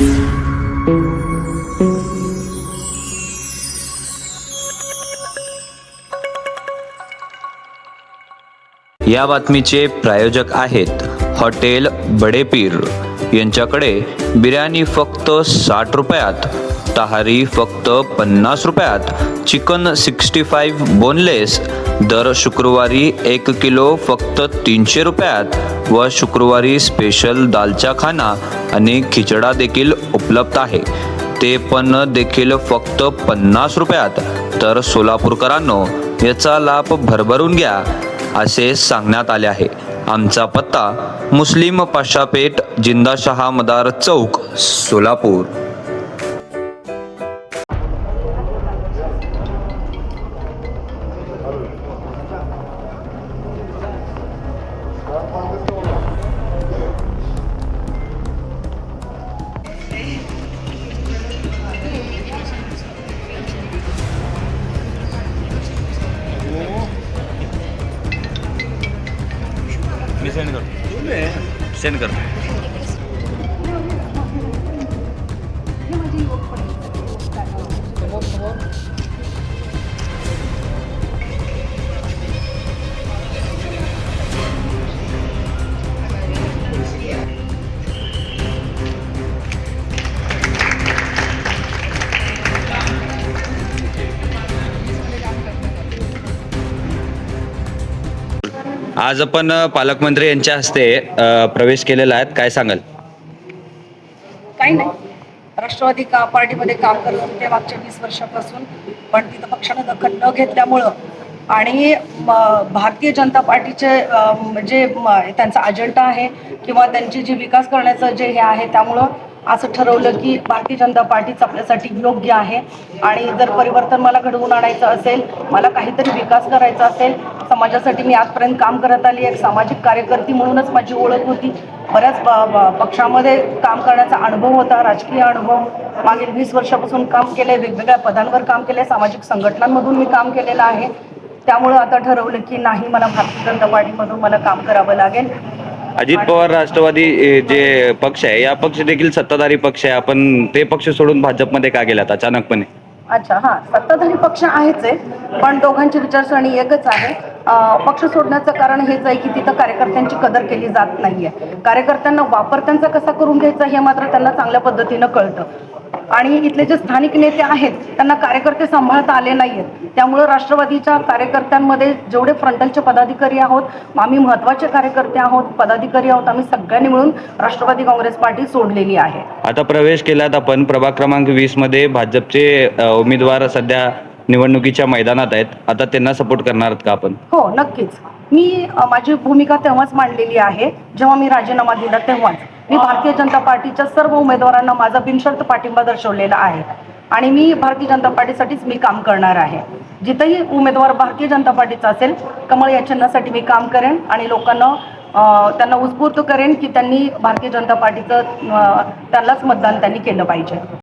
या बातमीचे प्रायोजक आहेत हॉटेल बडेपीर. यांच्याकडे बिर्याणी फक्त साठ रुपयात. तहारी फक्त पन्नास रुपयात. Chicken sixty five boneless. दर शुक्रवारी एक किलो फक्त तीनशे रुपयात व शुक्रवारी स्पेशल दालचा खाना आणि खिचडा देखील उपलब्ध आहे. ते पण देखील फक्त पन्नास रुपयात. तर सोलापूरकरांनो याचा लाभ भरभरून घ्या असे सांगण्यात आले आहे. आमचा पत्ता मुस्लिम पाशापेठ जिंदाशहा मदार चौक सोलापूर. सेंड करतो सेंड करतो आज आपण पालकमंत्री यांच्या हस्ते अ, प्रवेश केलेला आहे काय सांगाल? काही नाही. राष्ट्रवादी का पार्टीमध्ये काम करत होते मागच्या वीस वर्षापासून पण तिथं पक्षानं दखल न घेतल्यामुळं आणि म, भारतीय जनता पार्टीचे जे म्हणजे, म, त्यांचा अजेंडा आहे किंवा त्यांची जी विकास करण्याचं जे हे आहे त्यामुळं असं ठरवलं की भारतीय जनता पार्टीच आपल्यासाठी योग्य आहे. आणि जर परिवर्तन मला घडवून आणायचं असेल मला काहीतरी विकास करायचा असेल समाजासाठी मी आजपर्यंत काम करत आली एक सामाजिक कार्यकर्ती म्हणूनच माझी ओळख होती. बऱ्याच पक्षामध्ये काम करण्याचा अनुभव होता राजकीय अनुभव. मागील वीस वर्षापासून काम केले वेगवेगळ्या पदांवर काम केले सामाजिक संघटनांमधून मी काम केलेलं आहे. त्यामुळं आता ठरवलं की नाही मला भारतीय जनता पार्टीमधून मला काम करावं लागेल. अजित पवार राष्ट्रवादी जे पक्ष आहे या पक्ष देखील सत्ताधारी पक्ष आहे. आपण ते पक्ष सोडून भाजपमध्ये का गेलात अचानकपणे? अच्छा हा सत्ताधारी पक्ष आहेच आहे पण दोघांची विचारसरणी एकच आहे. पक्ष सोडण्याचं कारण हेच आहे की तिथं कार्यकर्त्यांची कदर केली जात नाही आहे कार्यकर्त्यांना वापर त्यांचा कसा करून घ्यायचा हे मात्र त्यांना चांगल्या पद्धतीनं कळतं. आणि इथले जे स्थानिक नेते आहेत त्यांना कार्यकर्ते सांभाळता आले नाही आहेत त्यामुळं राष्ट्रवादीच्या कार्यकर्त्यांमध्ये जेवढे फ्रंटलचे पदाधिकारी आहोत आम्ही महत्त्वाचे कार्यकर्ते आहोत पदाधिकारी आहोत आम्ही सगळ्यांनी मिळून राष्ट्रवादी काँग्रेस पार्टी सोडलेली आहे. आता प्रवेश केलात आपण. प्रभाग क्रमांक वीसमध्ये भाजपचे उमेदवार सध्या निवडणुकीच्या मैदानात आहेत. आता त्यांना सपोर्ट करणार आहात का आपण? हो नक्कीच. मी अ, माझी भूमिका तेव्हाच मांडलेली आहे जेव्हा मी राजीनामा दिला तेव्हाच. मी भारतीय जनता पार्टीच्या सर्व उमेदवारांना माझा बिनशर्त पाठिंबा दर्शवलेला आहे. आणि मी भारतीय जनता पार्टीसाठीच मी काम करणार आहे. जिथंही उमेदवार भारतीय जनता पार्टीचा असेल कमळ या चिन्हासाठी मी काम करेन आणि लोकांना अ, त्यांना उत्स्फूर्त करेन की त्यांनी भारतीय जनता पार्टीचं अ, त्यांनाच मतदान त्यांनी केलं पाहिजे.